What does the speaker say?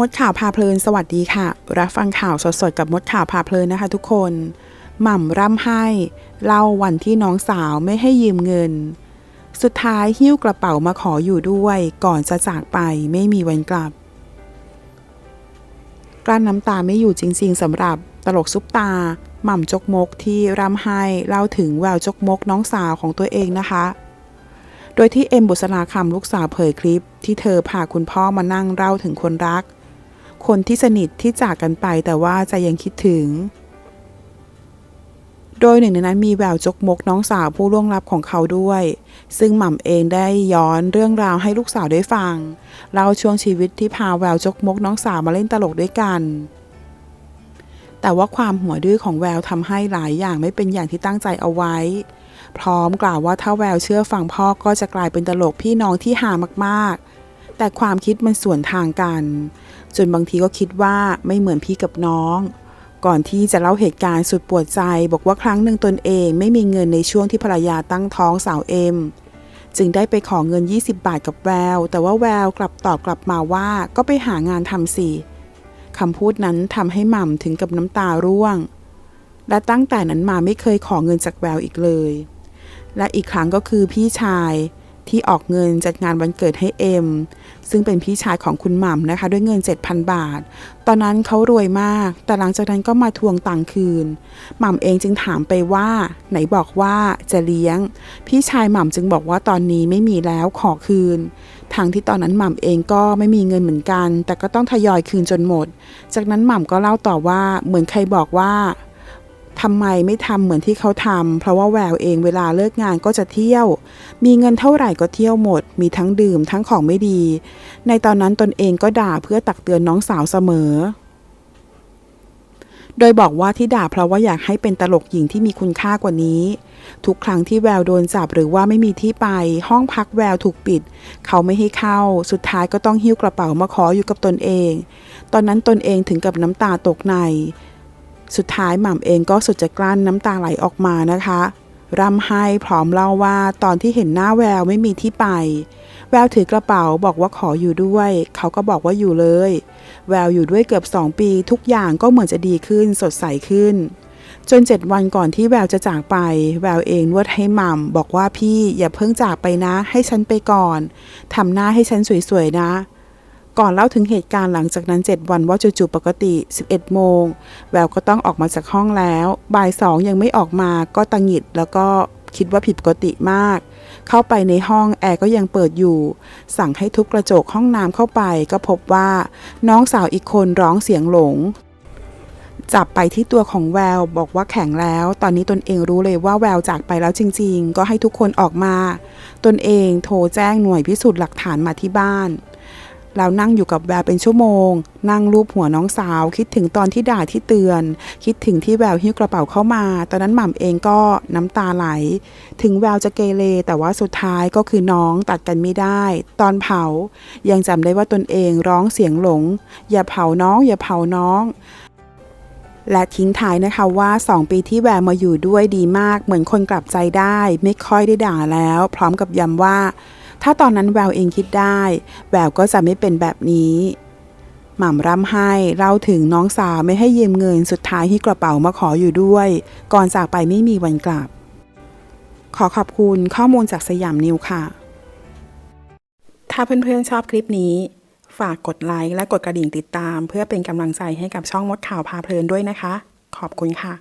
มดข่าวพาเพลินสวัสดีค่ะ รับฟังข่าวสดๆกับมดข่าวพาเพลินนะคะทุกคน หม่ำร่ำไห้เล่าวันที่น้องสาวไม่ให้ยืมเงิน สุดท้ายหิ้วกระเป๋ามาขออยู่ด้วย ก่อนจะจากไปไม่มีวันกลับ กลั้นน้ำตาไม่อยู่จริงๆสำหรับตลกซุปตา หม่ำจกมกที่ร่ำไห้เล่าถึงแววจกมกน้องสาวของตัวเองนะคะโดยที่เอ็มบุษราคำลูกสาวเผยคลิป ที่เธอพาคุณพ่อมานั่งเล่าถึงคนรัก คนที่สนิทที่จากกันไปแต่ว่าจะยังคิดถึง โดยหนึ่งในนั้นมีแววจกมกน้องสาวผู้ล่วงลับของเขาด้วย ซึ่งหม่ำเองได้ย้อนเรื่องราวให้ลูกสาวได้ฟังเล่าช่วงชีวิตที่พาแววจกมกน้องสาวมาเล่นตลกด้วยกัน แต่ว่าความหัวดื้อของแววทำให้หลายอย่างไม่เป็นอย่างที่ตั้งใจเอาไว้ พร้อมกล่าวว่าถ้าแววเชื่อฟังพ่อก็จะกลายเป็นตลกพี่น้องที่หามาก แต่ความคิดมันส่วนทางกัน จนบางทีก็คิดว่าไม่เหมือนพี่กับน้อง ก่อนที่จะเล่าเหตุการณ์สุดปวดใจ บอกว่าครั้งหนึ่งตนเองไม่มีเงินในช่วงที่ภรรยาตั้งท้องสาวเอ็มจึงได้ไปขอเงิน 20 บาทกับแวว แต่ว่าแววกลับตอบกลับมาว่าก็ไปหางานทำสิคำพูดนั้นทำให้หม่ำถึงกับน้ำตาร่วง และตั้งแต่นั้นมาไม่เคยขอเงินจากแววอีกเลย และอีกครั้งก็คือพี่ชาย ที่ออกเงินจัดงานวันเกิดให้เอ็ม ซึ่งเป็นพี่ชายของคุณหม่ำนะคะ ด้วยเงิน 7,000 บาท ตอนนั้นเขารวยมาก แต่หลังจากนั้นก็มาทวงตังค์คืน หม่ำเองจึงถามไปว่า ไหนบอกว่าจะเลี้ยง พี่ชายหม่ำจึงบอกว่าตอนนี้ไม่มีแล้วขอคืนทางที่ตอนนั้นหม่ำเองก็ไม่มีเงินเหมือนกัน แต่ก็ต้องทยอยคืนจนหมด จากนั้นหม่ำก็เล่าต่อว่าเหมือนใครบอกว่า ทำไมไม่ทำเหมือนที่เขาทำเพราะว่าแววเองเวลาเลิกงานก็จะเที่ยว มีเงินเท่าไหร่ก็เที่ยวหมด มีทั้งดื่มทั้งของไม่ดี ในตอนนั้นตนเองก็ด่าเพื่อตักเตือนน้องสาวเสมอ โดยบอกว่าที่ด่าเพราะว่าอยากให้เป็นตลกหญิงที่มีคุณค่ากว่านี้ ทุกครั้งที่แววโดนจับหรือว่าไม่มีที่ไป ห้องพักแววถูกปิด เขาไม่ให้เข้า สุดท้ายก็ต้องหิ้วกระเป๋ามาขออยู่กับตนเอง ตอนนั้นตนเองถึงกับน้ำตาตกใน สุดท้ายหม่ำเองก็สุดจะกลั้นน้ำตาไหลออกมานะคะร่ำไห้พร้อมเล่าว่าตอนที่เห็นหน้าแววไม่มีที่ไป แววถือกระเป๋าบอกว่าขออยู่ด้วย เขาก็บอกว่าอยู่เลย แววอยู่ด้วยเกือบสองปี ทุกอย่างก็เหมือนจะดีขึ้นสดใสขึ้น จนเจ็ดวันก่อนที่แววจะจากไป แววเองนวดให้หม่ำบอกว่าพี่อย่าเพิ่งจากไปนะ ให้ฉันไปก่อนทำหน้าให้ฉันสวยๆนะ ก่อนเล่าถึงเหตุการณ์หลังจากนั้น 7 วันว่าจู่ๆปกติ 11 โมง แววก็ต้องออกมาจากห้องแล้ว บ่ายสองยังไม่ออกมาก็ตังหิดแล้วก็คิดว่าผิดปกติมาก เข้าไปในห้องแอร์ก็ยังเปิดอยู่ สั่งให้ทุบกระจกห้องน้ำเข้าไป ก็พบว่าน้องสาวอีกคนร้องเสียงหลง จับไปที่ตัวของแววบอกว่าแข็งแล้ว ตอนนี้ตนเองรู้เลยว่าแววจากไปแล้วจริง ๆ ก็ให้ทุกคนออกมา ตนเองโทรแจ้งหน่วยพิสูจน์หลักฐานมาที่บ้าน แล้วนั่งอยู่กับแววเป็นชั่วโมง นั่งรูปหัวน้องสาว คิดถึงตอนที่ด่าที่เตือน คิดถึงที่แววหิ้วกระเป๋าเข้ามา ตอนนั้นหม่ำเองก็น้ำตาไหล ถึงแววจะเกเรแต่ว่าสุดท้ายก็คือน้องตัดกันไม่ได้ ตอนเผา ยังจำได้ว่าตนเองร้องเสียงหลง อย่าเผาน้อง อย่าเผาน้องและทิ้งท้ายนะคะว่า 2 ปีที่แววมาอยู่ด้วยดีมาก เหมือนคนกลับใจได้ ไม่ค่อยได้ด่าแล้ว พร้อมกับย้ำว่า ถ้าตอนนั้นแววเองคิดได้ แววก็จะไม่เป็นแบบนี้ หม่ำร่ำไห้เล่าถึงน้องสาวไม่ให้ยืมเงินสุดท้ายที่กระเป๋ามาขออยู่ด้วย ก่อนจากไปไม่มีวันกลับ ขอขอบคุณข้อมูลจากสยามนิวค่ะ ถ้าเพื่อนๆชอบคลิปนี้ ฝากกดไลค์และกดกระดิ่งติดตาม เพื่อเป็นกำลังใจให้กับช่องมดข่าวพาเพลินด้วยนะคะ ขอบคุณค่ะ